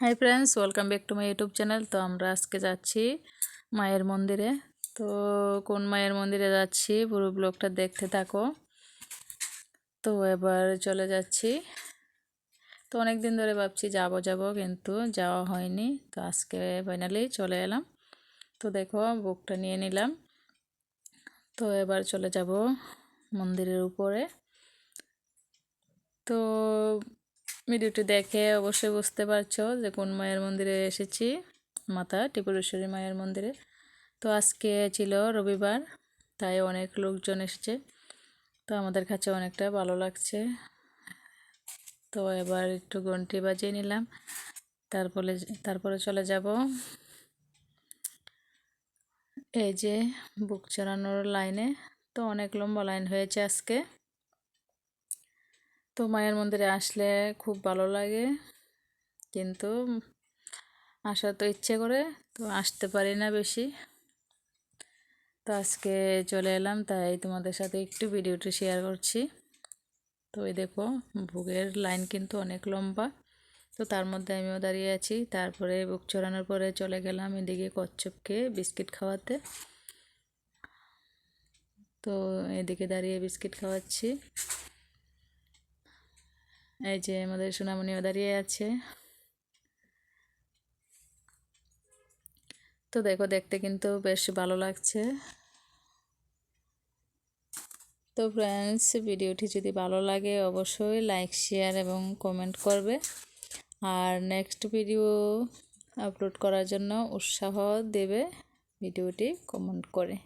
Hi friends welcome back to my YouTube channel তো আমরা আজকে যাচ্ছি মায়ের মন্দিরে। তো কোন মায়ের মন্দিরে যাচ্ছি পুরো ব্লগটা দেখতে থাকো। তো এবার চলে যাচ্ছি। তো অনেক দিন ধরে ভাবছি যাব যাব, কিন্তু যাওয়া হয়নি। তো আজকে ফাইনালি চলে এলাম। তো দেখো বুকটা নিয়ে নিলাম। তো এবার চলে যাব মন্দিরের উপরে। তো ভিডিওটি দেখে অবশ্যই বুঝতে পারছ যে কোন মায়ের মন্দিরে এসেছি। মাতা ত্রিপুরেশ্বরী মায়ের মন্দিরে। তো আজকে ছিল রবিবার, তাই অনেক লোকজন এসেছে। তো আমাদের কাছে অনেকটা ভালো লাগছে। তো এবার একটু ঘন্টি বাজিয়ে নিলাম। তারপরে তারপরে চলে যাব। এই যে বুক চড়ানোর লাইনে। তো অনেক লম্বা লাইন হয়েছে আজকে। তো মায়ের মন্দিরে আসলে খুব ভালো লাগে। কিন্তু আসার তো ইচ্ছে করে, তো আসতে পারি না বেশি। তো আজকে চলে এলাম, তাই তোমাদের সাথে একটু ভিডিওটি শেয়ার করছি। তো এই দেখো ভোগের লাইন কিন্তু অনেক লম্বা। তো তার মধ্যে আমিও দাঁড়িয়ে আছি। তারপরে বুক চড়ানোর পরে চলে গেলাম এদিকে কচ্ছপকে বিস্কিট খাওয়াতে। তো এদিকে দাঁড়িয়ে বিস্কিট খাওয়াচ্ছি। এই যে আমাদের সোনামণিও দাঁড়িয়ে আছে। তো দেখো, দেখতে কিন্তু বেশ ভালো লাগছে। তো ফ্রেন্ডস ভিডিওটি যদি ভালো লাগে অবশ্যই লাইক শেয়ার এবং কমেন্ট করবে। আর নেক্সট ভিডিও আপলোড করার জন্য উৎসাহ দেবে ভিডিওটি কমেন্ট করে।